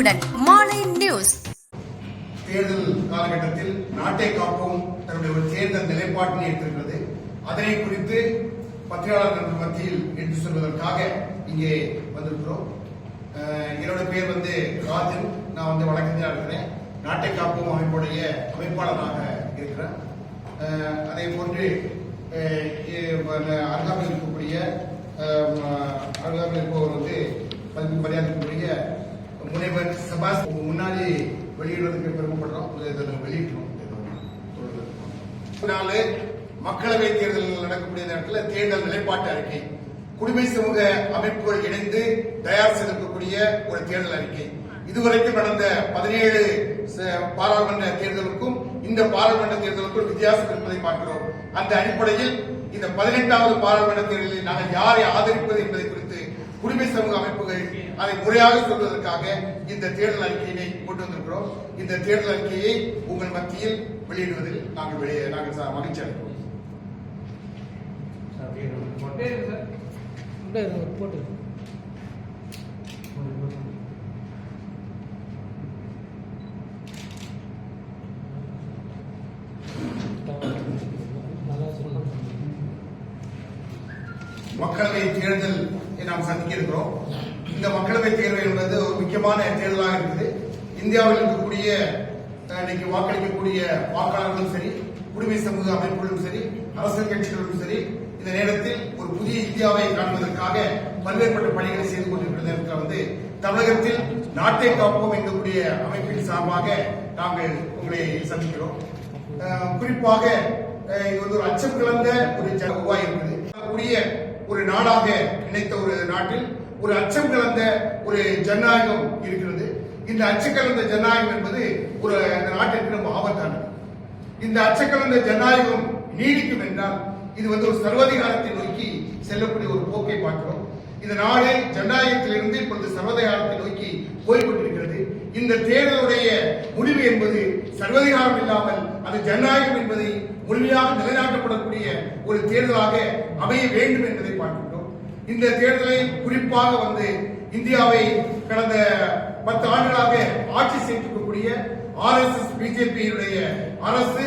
உடனுக்குடன் மாலை நியூஸ். தேர்தல் காலகட்டத்தில் நாட்டை காப்போம் தன்னுடைய ஒரு தேர்தல் நிலைப்பாட்டினை எடுத்திருக்கிறது. அதனை குறித்து பத்திரிகையாளர்கள் மத்தியில் எடுத்து சொல்வதற்காக இங்கே வந்திருக்கிறோம். என்னோட பேர் வந்து ராஜன். நான் வந்து வழக்கறிஞராக இருக்கிறேன். நாட்டை காப்போம் அமைப்புடைய அமைப்பாளராக இருக்கிறேன். அதே போன்று அருகாமையில் இருக்கக்கூடிய அருகாமையில் இருப்பவர் வந்து மதிப்பு மரியாதைக்குரிய முனைவர் சபாஸ் முன்னாடி வெளியிடுறதுக்கு பெருமைப்படுறோம் இதை வெளியிட்டோம் நாலு மக்களவை தேர்தல் நடக்கக்கூடிய நேரத்தில் தேர்தல் நிலைப்பாட்டு அறிக்கை. குடிமை சமூக அமைப்புகள் இணைந்து தயார் செய்திருக்கக்கூடிய ஒரு தேர்தல் அறிக்கை. இதுவரைக்கும் நடந்த பதினேழு பாராளுமன்ற தேர்தலுக்கும் இந்த பாராளுமன்ற தேர்தலுக்கும் வித்தியாசம் இருப்பதை பார்க்கிறோம். அந்த அடிப்படையில் இந்த பதினெட்டாவது பாராளுமன்ற தேர்தலில் நாங்கள் யாரை ஆதரிப்பது என்பதை குறித்து குடிமை சமூக அமைப்புகள் அதை முறையாக சொல்வதற்காக இந்த தேர்தல் அறிக்கையினை கொண்டு வந்திருக்கிறோம். இந்த தேர்தல் அறிக்கையை உங்கள் மத்தியில் வெளியிடுவதில் நாங்கள் வெளியே நாங்கள் ச- மகிழ்ச்சி அடைகிறோம். போட்டு மக்களவை தேர்தல் நாம் சந்திக்க இருக்கிறோம். இந்த மக்களவை தேர்வு என்பது ஒரு முக்கியமான தேர்தலாக இருக்குது. இந்தியாவில் இருக்கக்கூடிய இன்னைக்கு வாக்களிக்கக்கூடிய வாக்காளர்களும் சரி குடிமை சமூக அமைப்புகளும் சரி அரசியல் கட்சிகளும் சரி இந்த நேரத்தில் ஒரு புதிய இந்தியாவை காண்பதற்காக பல்வேறுபட்ட பணிகளை செய்து கொண்டிருக்கிற நேரத்தில் வந்து தமிழகத்தில் நாட்டை காப்போம் என்கக்கூடிய அமைப்பின் சார்பாக நாங்கள் உங்களை சந்திக்கிறோம். குறிப்பாக இது வந்து ஒரு அச்சம் கலந்த ஒரு ஜன உருவாகி இருக்குது ஒரு நாடாக நினைத்த ஒரு நாட்டில் ஒரு அச்சம் கலந்த ஒரு ஜனநாயகம் இருக்கிறது. இந்த அச்சக்கலந்த ஜனநாயகம் என்பது ஒரு அந்த நாட்டிற்கு ரொம்ப ஆபத்தானது. இந்த அச்சக்கலந்த ஜனநாயகம் நீடிக்கும் என்றால் இது வந்து ஒரு சர்வதிகாரத்தை நோக்கி செல்லக்கூடிய ஒரு போக்கை பார்க்கிறோம். இந்த நாடு ஜனநாயகத்திலிருந்து இப்பொழுது சர்வதிகாரத்தை நோக்கி போய்கொண்டிருக்கிறது. இந்த தேர்தலுடைய முடிவு என்பது சர்வதிகாரம் இல்லாமல் அது ஜனநாயகம் என்பதை முழுமையாக நிலைநாட்டப்படக்கூடிய ஒரு தேர்தலாக அமைய வேண்டும் என்பதை பார்க்கிறோம். இந்த தேர்தலை குறிப்பாக வந்து இந்தியாவை கடந்த பத்து ஆண்டுகளாக ஆட்சி செய்திருக்கக்கூடிய ஆர் எஸ் எஸ் பிஜேபியினுடைய அரசு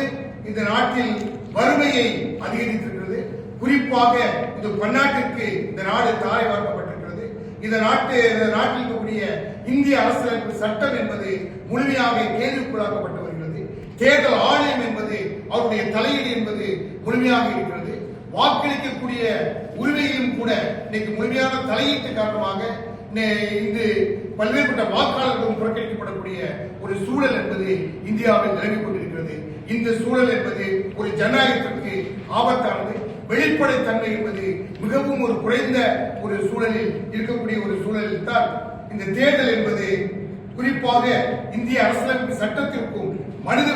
இந்த நாட்டில் வறுமையை அதிகரித்திருக்கிறது. குறிப்பாக இந்த பன்னாட்டிற்கு இந்த நாடு தாரை வார்க்கப்பட்டிருக்கிறது. இந்த நாட்டு இந்த நாட்டில் இருக்கக்கூடிய இந்திய அரசியலமைப்பு சட்டம் என்பது முழுமையாக கேள்விக்குள்ளாக்கப்பட்டு வருகிறது. தேர்தல் ஆணையம் என்பது அவருடைய தலையீடு என்பது முழுமையாக இருக்கிறது. வாக்களிக்கக்கூடிய உரிமையிலும் கூட இன்னைக்கு முழுமையான தலையீட்டு காரணமாக இன்று பல்வேறுபட்ட வாக்காளர்களும் புறக்கணிக்கப்படக்கூடிய ஒரு சூழல் என்பது இந்தியாவில் நிலவிக் கொண்டிருக்கிறது. இந்த சூழல் என்பது ஒரு ஜனநாயகத்திற்கு ஆபத்தானது. வெளிப்படைத்தன்மை என்பது மிகவும் ஒரு குறைந்த ஒரு சூழலில் இருக்கக்கூடிய ஒரு சூழலில் தான் இந்த தேர்தல் என்பது. குறிப்பாக இந்திய அரசியலமைப்பு சட்டத்திற்கும் மனித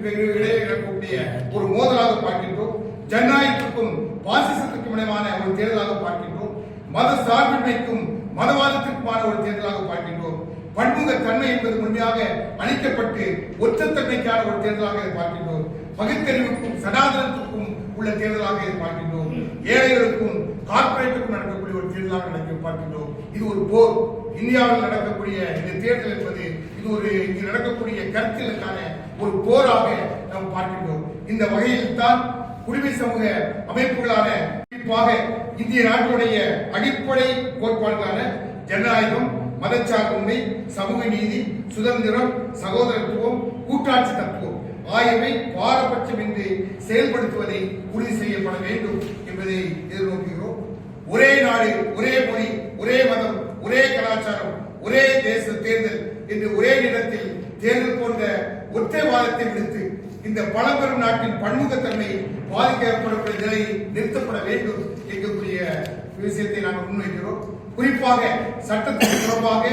இடையே இருக்கக்கூடிய ஒரு மோதலாக பார்க்கின்றோம். ஜனநாயக பாசிசத்துக்கு முனைவான ஒரு தேர்தலாக பார்க்கின்றோம். மத சார்பின்மைக்கும் மதவாதத்திற்குமான ஒரு தேர்தலாக பார்க்கின்றோம். பன்முக தன்மை என்பது முழுமையாக அளிக்கப்பட்டு ஒற்றத்தன்மைக்கான ஒரு தேர்தலாக பார்க்கின்றோம். பகுத்தறிவுக்கும் சனாதனத்துக்கும் உள்ள தேர்தலாக பார்க்கின்றோம். ஏழைகளுக்கும் கார்பரேட்டுக்கும் நடக்கக்கூடிய ஒரு தேர்தலாக நடக்க பார்க்கின்றோம். இது ஒரு போர். இந்தியாவில் நடக்கக்கூடிய இந்த தேர்தல் என்பது இது ஒரு இங்கு நடக்கக்கூடிய கருத்தியலுக்கான ஒரு போராக நாம் பார்க்கின்றோம். இந்த வகையில் தான் குடிமை சமூக அமைப்புகளான குறிப்பாக இந்திய நாட்டினுடைய அடிப்படை கோட்பாடுகளான ஜனநாயகம் மதச்சார்புமை சமூக நீதி சுதந்திரம் சகோதரத்துவம் கூட்டாட்சி தத்துவம் ஆகியவை பாரபட்சமின்றி செயல்படுத்துவதை உறுதி செய்யப்பட வேண்டும் என்பதை எதிர்நோக்குகிறோம். ஒரே நாடு ஒரே மொழி ஒரே மதம் ஒரே கலாச்சாரம் ஒரே தேச தேர்தல் என்று ஒரே நேரத்தில் தேர்தல் போன்ற ஒற்றைவாதத்தை விடுத்து இந்த பழம்பெரும் நாட்டின் பன்முகத்தன்மை பாதிக்கப்படக்கூடிய நிலை நிறுத்தப்பட வேண்டும் என்கக்கூடிய விஷயத்தை நாங்கள் முன்வைக்கிறோம். குறிப்பாக சட்டத்துக்கு புறம்பாக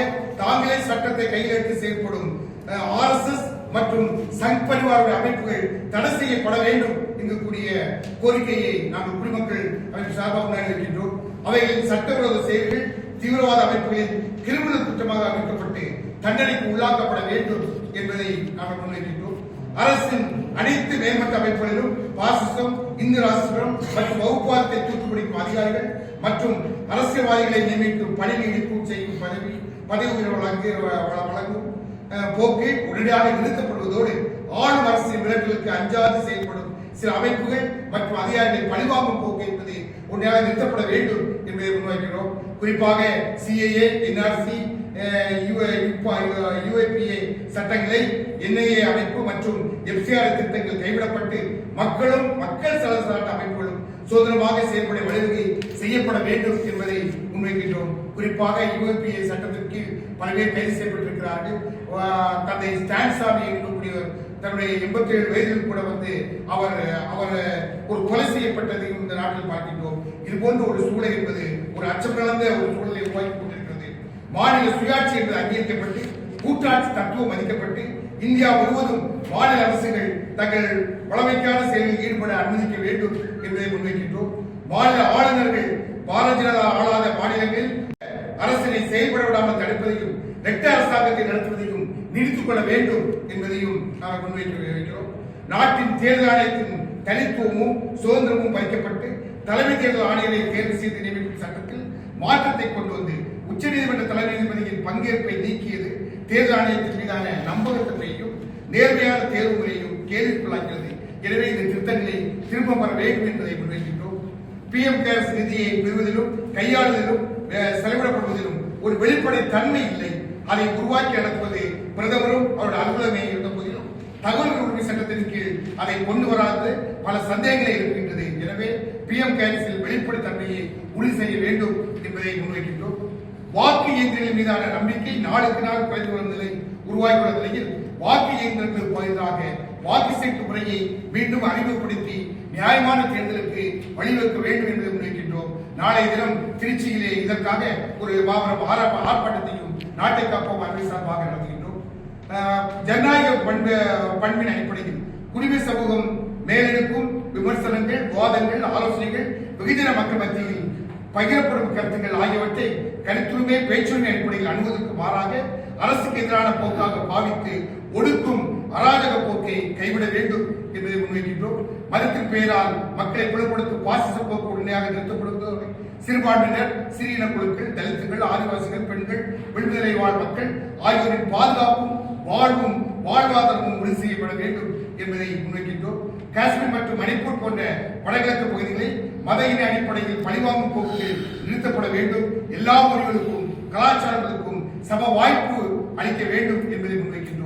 தாங்களே சட்டத்தை கையில் எடுத்து செயல்படும் ஆர் எஸ் எஸ் மற்றும் சங் பரிவார அமைப்புகள் தடை செய்யப்பட வேண்டும் என்கக்கூடிய கோரிக்கையை நாங்கள் குடிமக்கள் அமைப்பு சார்பாக முன்னெடுக்கின்றோம் அவைகளின் சட்டவிரோத செயல்கள் தீவிரவாத அமைப்புகளின் கிரிமினல் குற்றமாக அமைக்கப்பட்டு தண்டனைக்கு உள்ளாக்கப்பட வேண்டும் என்பதை நாங்கள் முன்வைக்கின்றோம். அரசின் அனைத்து மேம்பட்ட அமைப்புகளிலும் பாசிசம் இந்து ராசிபுரம் மற்றும் வகுப்பாரத்தை தூத்துப்பிடிக்கும் அதிகாரிகள் மற்றும் அரசியல்வாதிகளை நியமிக்கும் பணி நீடிப்பு செய்யும் பதவி பதவி உயர்வு வழங்கு வழங்கும் போக்கு உடனடியாக நிறுத்தப்படுவதோடு ஆளும் அரசின் மிரட்டலுக்கு அஞ்சாது செயல்படும் சில அமைப்புகள் மற்றும் அதிகாரிகளை பழிவாங்கும் போக்கு என்பது உடனடியாக நிறுத்தப்பட வேண்டும் என்பதை முன்வைக்கிறோம். குறிப்பாக சிஏஏ என்ஆர்சி யுஏபிஏ சட்டங்களை என்ஐஏ அமைப்பு மற்றும் எஃப்சிஆர் திட்டங்கள் கைவிடப்பட்டு மக்களும் மக்கள் சலசாட்ட அமைப்புகளும் சுதந்திரமாக செயல்பட வழிவகை செய்யப்பட வேண்டும் என்பதை முன்வைக்கின்றோம் குறிப்பாக யுஏபிஏ சட்டத்தின் கீழ் பல பேர் கைது செய்யப்பட்டிருக்கிறார்கள் தந்தை ஸ்டான்சாமி தன்னுடைய எண்பத்தி ஏழு வயதில் கூட வந்து அவர் அவர் ஒரு கொலை செய்யப்பட்டதையும் இந்த நாட்டில் பார்க்கின்றோம் இது போன்ற ஒரு சூழல் என்பது ஒரு அச்சம் கலந்த ஒரு சூழலை உருவாக்கி மாநில சுயாட்சி என்பது அங்கீகரிக்கப்பட்டு கூட்டாட்சி தத்துவம் மதிக்கப்பட்டு இந்தியா முழுவதும் மாநில அரசுகள் தங்கள் வளமைக்கான செயலில் ஈடுபட அனுமதிக்க வேண்டும் என்பதை முன்வைக்கின்றோம். மாநில ஆளுநர்கள் பாரதிய ஜனதா ஆளாத மாநிலங்களில் அரசினை செயல்பட விடாமல் தடுப்பதையும் ரெட்ட அரசாங்கத்தை நடத்துவதையும் நிறுத்திக் கொள்ள வேண்டும் என்பதையும் நாங்கள் முன்வைக்க வைக்கிறோம். நாட்டின் தேர்தல் ஆணையத்தின் தனித்துவமும் சுதந்திரமும் பறிக்கப்பட்டு தலைமை தேர்தல் ஆணையரை தேர்வு செய்து நியமிக்கும் சட்டத்தில் மாற்றத்தை கொண்டு வந்து உச்சநீதிமன்ற தலைமை நீதிபதியின் பங்கேற்பை நீக்கியது தேர்தல் ஆணையத்தின் மீதான நம்பகத்தன்மையையும் நேர்மையான தேர்வு முறையையும் கேள்விக்குள்ளாக்கிறது எனவே இந்த திருத்தங்களை திரும்ப பெற வேண்டும் என்பதை முன்வைக்கின்றோம். பிஎம் கேர்ஸ் நிதியை பெறுவதிலும் கையாளுவதிலும் செலவிடப்படுவதிலும் ஒரு வெளிப்படை தன்மை இல்லை. அதை உருவாக்கி நடத்துவது பிரதமரும் அவருடைய அலுவலகமே இருந்த போதிலும் தகவல் உரிமை சட்டத்தின் கீழ் அதை கொண்டு வராது. பல சந்தேகங்களை இருக்கின்றது. எனவே பிஎம் கேர்ஸில் வெளிப்படை தன்மையை உறுதி செய்ய வேண்டும் என்பதை முன்வைக்கின்றோம். வாக்கு இயந்திரங்கள் மீதான நம்பிக்கை நாளுக்கு நாள் குறைந்து வரும் நிலை உருவாகியுள்ள நிலையில் வாக்கு இயந்திரங்களுக்கு பதிலாக வாக்கு சீட்டு முறையை மீண்டும் அறிமுகப்படுத்தி நியாயமான தேர்தலுக்கு வழிவகுக்க வேண்டும் என்பதை முன்வைக்கின்றோம். நாளைய தினம் திருச்சியிலே இதற்காக ஒரு மாபெரும் ஆர்ப்பாட்டத்தையும் நாட்டை காப்போம் அன்பை சார்பாக நடத்துகின்றோம். ஆஹ், ஜனநாயக பண்பு பண்பின் அடிப்படையில் குடிமை சமூகம் மேலெடுக்கும் விமர்சனங்கள் வாதங்கள் ஆலோசனைகள் வெகுஜன மக்கள் மத்தியில் பகிரப்படும் கருத்துக்கள் ஆகியவற்றை கருத்துரிமை பேச்சுரிமை அடிப்படையில் அணுவதற்கு மாறாக அரசுக்கு எதிரான போக்காக பாவித்து ஒடுக்கும் அராஜக போக்கை கைவிட வேண்டும் என்பதை முன்வைக்கின்றோம். மதத்தின் பெயரால் மக்களை புலப்படுத்தும் பாசிச போக்கு உடனடியாக நிறுத்தப்படுவதோடு சிறுபான்மையினர் சிறியின குழுக்கள் தலித்துகள் ஆதிவாசிகள் பெண்கள் விடுதலை வாழ் மக்கள் ஆகியோரின் பாதுகாப்பும் வாழ்வும் வாழ்வாதாரமும் உறுதி செய்யப்பட வேண்டும் என்பதை முன்வைக்கின்றோம். காஷ்மீர் மற்றும் மணிப்பூர் போன்ற வடகிழக்கு பகுதிகளில் மத இன அடிப்படையில் பழிவாங்கும் போக்குகள் நிறுத்தப்பட வேண்டும். எல்லா மொழிகளுக்கும் கலாச்சாரங்களுக்கும் சம வாய்ப்பு அளிக்க வேண்டும் என்பதை முன்வைக்கின்றோம்.